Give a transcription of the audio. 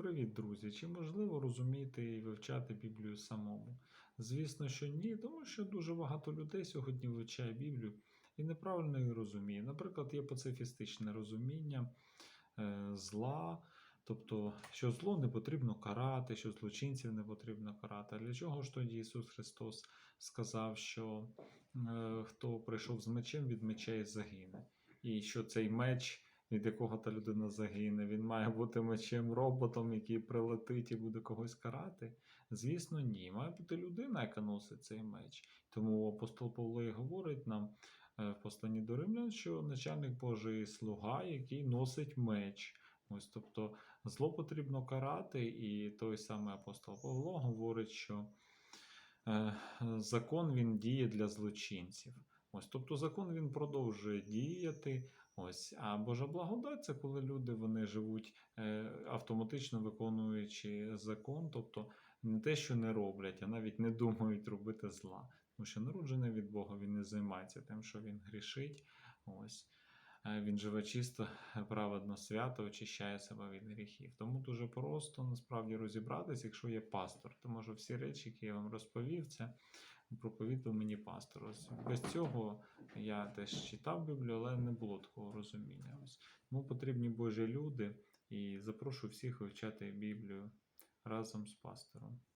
Привіт, друзі! Чи можливо розуміти і вивчати Біблію самому? Звісно, що ні, тому що дуже багато людей сьогодні вивчає Біблію і неправильно її розуміє. Наприклад, є пацифістичне розуміння е, зла, тобто, що зло не потрібно карати, що злочинців не потрібно карати. Для чого ж тоді Ісус Христос сказав, що е, хто прийшов з мечем, від меча і загине? І що цей меч від якого та людина загине. Він має бути мечем роботом, який прилетить і буде когось карати? Звісно, ні. Має бути людина, яка носить цей меч. Тому апостол Павло і говорить нам е, в посланні до римлян, що начальник Божий слуга, який носить меч. Ось, тобто зло потрібно карати, і той самий апостол Павло говорить, що е, закон він діє для злочинців. Ось, тобто закон він продовжує діяти. Ось, а Божа благодать це коли люди вони живуть е, автоматично виконуючи закон, тобто не те, що не роблять, а навіть не думають робити зла. Тому що народжений від Бога він не займається тим, що він грішить. Ось. Е, Він живе чисто, праведно, свято, очищає себе від гріхів. Тому дуже просто насправді розібратись, якщо є пастор. Тому що всі речі, які я вам розповів, це проповідав мені пастор. Ось без цього я теж читав Біблію, але не було такого розуміння. Ось. Тому потрібні Божі люди і запрошую всіх вивчати Біблію разом з пастором.